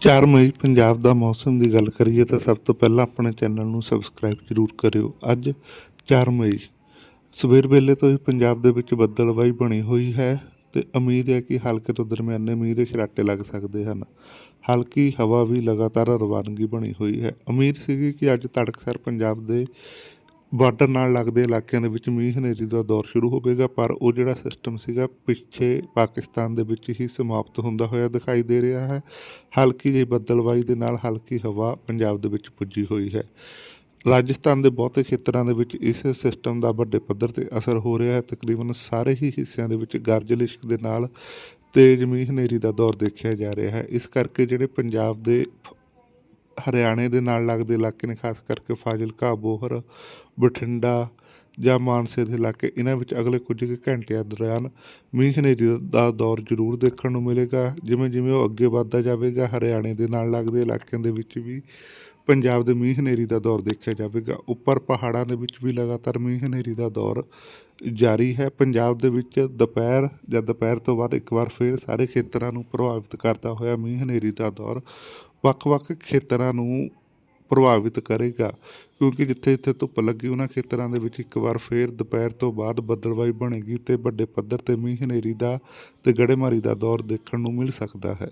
4 ਮਈ ਪੰਜਾਬ ਦਾ ਮੌਸਮ ਦੀ ਗੱਲ ਕਰੀਏ ਤਾਂ ਸਭ ਤੋਂ ਪਹਿਲਾਂ ਆਪਣੇ ਚੈਨਲ ਨੂੰ ਸਬਸਕ੍ਰਾਈਬ ਜ਼ਰੂਰ ਕਰਿਓ। ਅੱਜ 4 ਮਈ ਸਵੇਰ ਵੇਲੇ ਤੋਂ ਹੀ ਪੰਜਾਬ ਦੇ ਵਿੱਚ ਬੱਦਲਬਾਈ ਬਣੀ ਹੋਈ ਹੈ ਤੇ ਉਮੀਦ ਹੈ ਕਿ ਹਲਕੇ ਤੋਂ ਦਰਮਿਆਨੇ ਮੀਂਹ ਦੇ ਛਰਾਟੇ ਲੱਗ ਸਕਦੇ ਹਨ। ਹਲਕੀ ਹਵਾ ਵੀ ਲਗਾਤਾਰ ਰਵਾਨਗੀ ਬਣੀ ਹੋਈ ਹੈ। ਉਮੀਦ ਸੀਗੀ ਕਿ ਅੱਜ ਤੜਕਸਰ ਪੰਜਾਬ ਦੇ ਬਾਰਡਰ ਨਾਲ ਲੱਗਦੇ ਇਲਾਕਿਆਂ ਦੇ ਵਿੱਚ ਮੀਂਹ ਹਨੇਰੀ ਦਾ ਦੌਰ ਸ਼ੁਰੂ ਹੋਵੇਗਾ, ਪਰ ਉਹ ਜਿਹੜਾ ਸਿਸਟਮ ਸੀਗਾ ਪਿੱਛੇ ਪਾਕਿਸਤਾਨ ਦੇ ਵਿੱਚ ਹੀ ਸਮਾਪਤ ਹੁੰਦਾ ਹੋਇਆ ਦਿਖਾਈ ਦੇ ਰਿਹਾ ਹੈ। ਹਲਕੀ ਜਿਹੀ ਬੱਦਲਬਾਈ ਦੇ ਨਾਲ ਹਲਕੀ ਹਵਾ ਪੰਜਾਬ ਦੇ ਵਿੱਚ ਪੁੱਜੀ ਹੋਈ ਹੈ। ਰਾਜਸਥਾਨ ਦੇ ਬਹੁਤੇ ਖੇਤਰਾਂ ਦੇ ਵਿੱਚ ਇਸ ਸਿਸਟਮ ਦਾ ਵੱਡੇ ਪੱਧਰ ਤੇ ਅਸਰ ਹੋ ਰਿਹਾ ਹੈ। ਤਕਰੀਬਨ ਸਾਰੇ ਹੀ ਹਿੱਸਿਆਂ ਦੇ ਵਿੱਚ ਗਰਜ ਲਿਸ਼ਕ ਦੇ ਨਾਲ ਤੇਜ਼ ਮੀਂਹ ਹਨੇਰੀ ਦਾ ਦੌਰ ਦੇਖਿਆ ਜਾ ਰਿਹਾ ਹੈ। ਇਸ ਕਰਕੇ ਜਿਹੜੇ ਪੰਜਾਬ ਦੇ ਹਰਿਆਣੇ ਦੇ ਨਾਲ ਲੱਗਦੇ ਇਲਾਕੇ ਨੇ, ਖਾਸ ਕਰਕੇ ਫਾਜ਼ਿਲਕਾ, ਬੋਹਰ, ਬਠਿੰਡਾ ਜਾਂ ਮਾਨਸੇ ਦੇ ਇਲਾਕੇ, ਇਹਨਾਂ ਵਿੱਚ ਅਗਲੇ ਕੁਝ ਕੁ ਘੰਟਿਆਂ ਦੌਰਾਨ ਮੀਂਹ ਹਨੇਰੀ ਦਾ ਦੌਰ ਜ਼ਰੂਰ ਦੇਖਣ ਨੂੰ ਮਿਲੇਗਾ। ਜਿਵੇਂ ਜਿਵੇਂ ਉਹ ਅੱਗੇ ਵੱਧਦਾ ਜਾਵੇਗਾ, ਹਰਿਆਣੇ ਦੇ ਨਾਲ ਲੱਗਦੇ ਇਲਾਕਿਆਂ ਦੇ ਵਿੱਚ ਵੀ ਪੰਜਾਬ ਦੇ ਮੀਂਹ ਹਨੇਰੀ ਦਾ ਦੌਰ ਦੇਖਿਆ ਜਾਵੇਗਾ। ਉੱਪਰ ਪਹਾੜਾਂ ਦੇ ਵਿੱਚ ਵੀ ਲਗਾਤਾਰ ਮੀਂਹ ਹਨੇਰੀ ਦਾ ਦੌਰ ਜਾਰੀ ਹੈ। ਪੰਜਾਬ ਦੇ ਵਿੱਚ ਦੁਪਹਿਰ ਜਾਂ ਦੁਪਹਿਰ ਤੋਂ ਬਾਅਦ ਇੱਕ ਵਾਰ ਫੇਰ ਸਾਰੇ ਖੇਤਰਾਂ ਨੂੰ ਪ੍ਰਭਾਵਿਤ ਕਰਦਾ ਹੋਇਆ ਮੀਂਹ ਹਨੇਰੀ ਦਾ ਦੌਰ ਵੱਖ-ਵੱਖ ਖੇਤਰਾਂ ਨੂੰ ਪ੍ਰਭਾਵਿਤ ਕਰੇਗਾ। ਕਿਉਂਕਿ ਜਿੱਥੇ ਜਿੱਥੇ ਧੁੱਪ ਲੱਗੀ, ਉਹਨਾਂ ਖੇਤਰਾਂ ਦੇ ਵਿੱਚ ਇੱਕ ਵਾਰ ਫੇਰ ਦੁਪਹਿਰ ਤੋਂ ਬਾਅਦ ਬੱਦਲਬਾਈ ਬਣੇਗੀ ਤੇ ਵੱਡੇ ਪੱਧਰ ਤੇ ਮੀਂਹ ਹਨੇਰੀ ਦਾ ਤੇ ਗੜੇਮਾਰੀ ਦਾ ਦੌਰ ਦੇਖਣ ਨੂੰ ਮਿਲ ਸਕਦਾ ਹੈ।